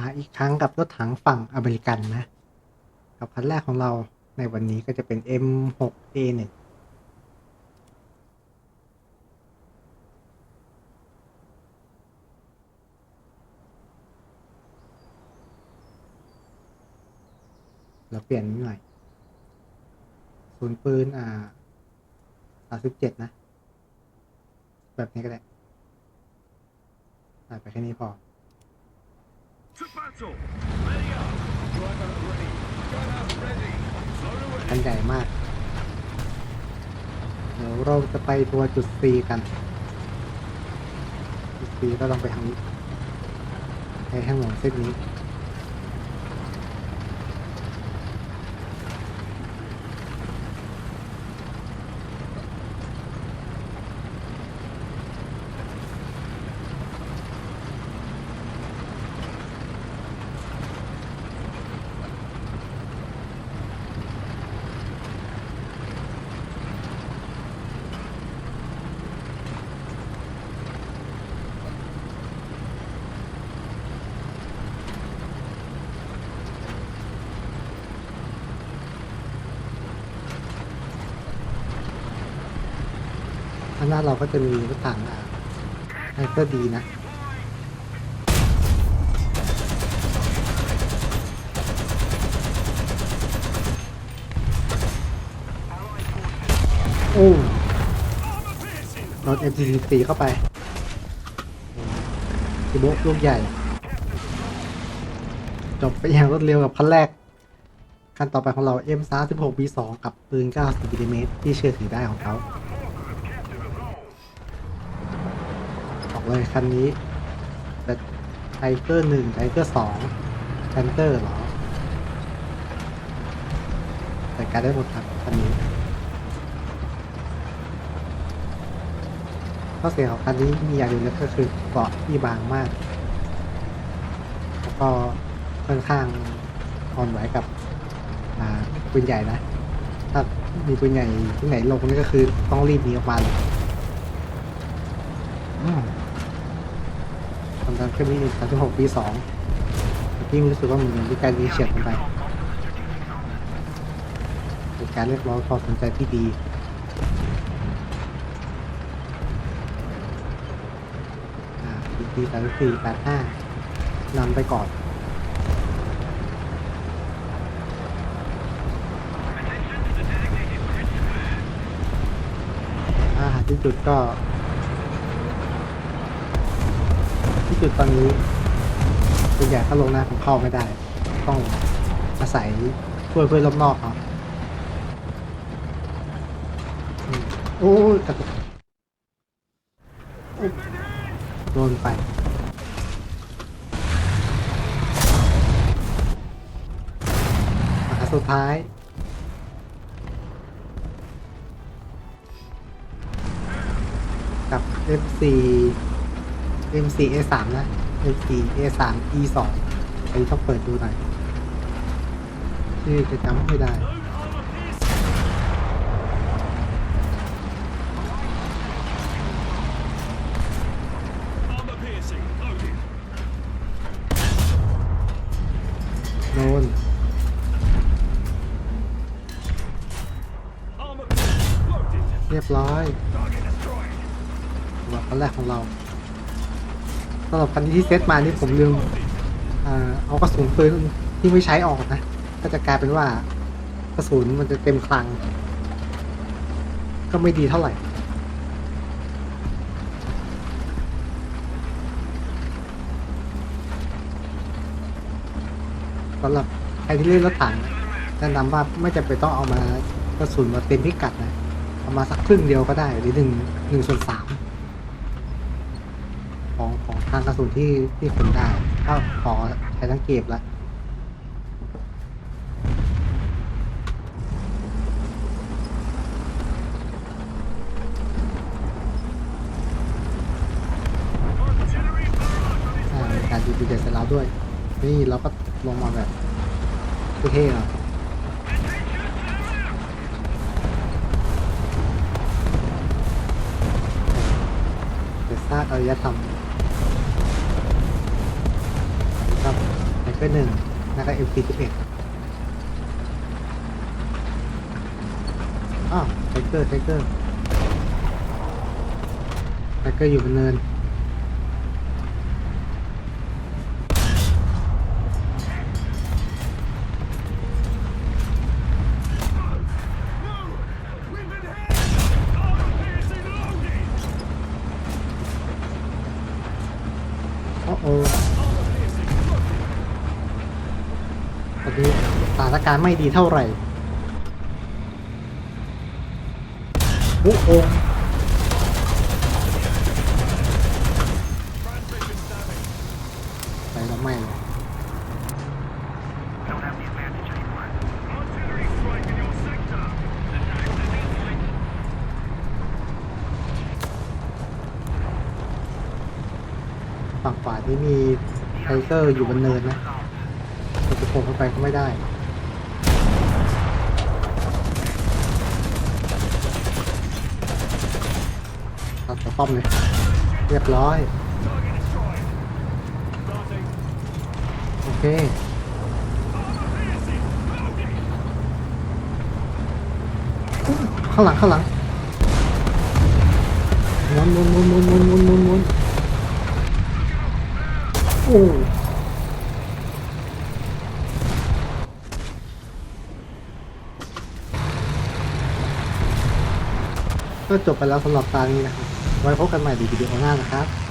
าอีกครั้งกับรถถังฝั่งอเมริกันนะ กับคันแรกของเราในวันนี้ก็จะเป็น M6A1 เราเปลี่ยนนิดหน่อยศูนย์ปืน อ่าสามสิบเจ็ดนะ แบบนี้ก็ได้ไปแค่นี้พอ คันใหญ่มาก เดี๋ยวเราจะไปตัวจุด C กัน จุด C ก็ต้องไปทางนี้ไปทางถนนเส้นนี้ ข้างหน้าเราก็จะมีรถถังอะไฮเปอร์ดีนะโอ้รถ MT-4 เข้าไปจิโบลูกใหญ่ จบไปอย่างรวดเร็วกับคันแรกคันต่อไปของเรา M36B2 กับปืน90มิลลิเมตรที่เชื่อถือได้ของเขา เลยคันนี้แต่ไทเกอร์หนึ่งไทเกอร์สองแพนเตอร์เหรอแต่การได้หมดครับคันนี้ข้อเสียของคันนี้มีอย่างหนึ่งก็คือเกาะที่บางมาก แล้วก็ค่อนข้างอ่อนไหวกับปืนใหญ่นะ ถ้ามีปืนใหญ่ที่ไหนลงนี่ก็คือต้องรีบหนีออกมาเลยอืม ตามเครื่องสามสิบหกปีสองพี่รู้สึกว่ามันมีการดีเฉียดกันไปเป็นการเรียกร้องความสนใจที่ดีปีสามสี่แปดห้านำไปก่อนอาหารที่จุดก็ ที่จุดตอนนี้ส่วนใหญ่ถ้าลงหน้าผมเข้าไม่ได้ ต้องอาศัยช่วยเพื่อนรอบนอกเขาอืมโอ้ยกระตุกโดนไปมาสุดท้ายกับ F4 M4A3 นะ M4A3 E2 อันนี้ต้องเปิดดูหน่อย ชื่อจะจำไม่ได้เรียบร้อยหัวคนแรกของเรา สำหรับคันที่เซตมานี่ผมลืมเอากระสุนปืนที่ไม่ใช้ออกนะ ก็จะกลายเป็นว่ากระสุนมันจะเต็มคลัง ก็ไม่ดีเท่าไหร่สำหรับใครที่เล่นรถถังแนะนำว่าไม่จำเป็นต้องเอามากระสุนมาเต็มพิกัดนะ เอามาสักครึ่งเดียวก็ได้หรือหนึ่งหนึ่งส่วนสาม ของของทางกระสุนที่ที่ขนได้ก็ขอใช้ทั้งเก็บละมีการดีเจเสร็จแล้วด้วย นี่เราก็ลงมาแบบเท่ๆหน่อยเป็นซากอารยธรรม ไปหนึ่งแล้วก็ M41 อ้าวไทเกอร์ไทเกอร์ไทเกอร์อยู่บนเนินโอ้โห Armor piercing loaded! ตอนนี้ส ถานการณ์ไม่ดีเท่าไหร่อุ๊องไปแล้วไม่เลยฝั่งขวายที่มีไทเกอร์อยู่บนเนินนะจะโผล่เข้าไปก็ไม่ได้ ตัดตัว ป้อมเลยเรียบร้อย โอเคข้างหลังข้างหลังมุนมุนมุนมุนมุนมุนมุนหมุนโอ้ก็จบไปแล้วสำหรับตานี้นะครับ ไว้พบกันใหม่ในวิดีโอหน้านะครับ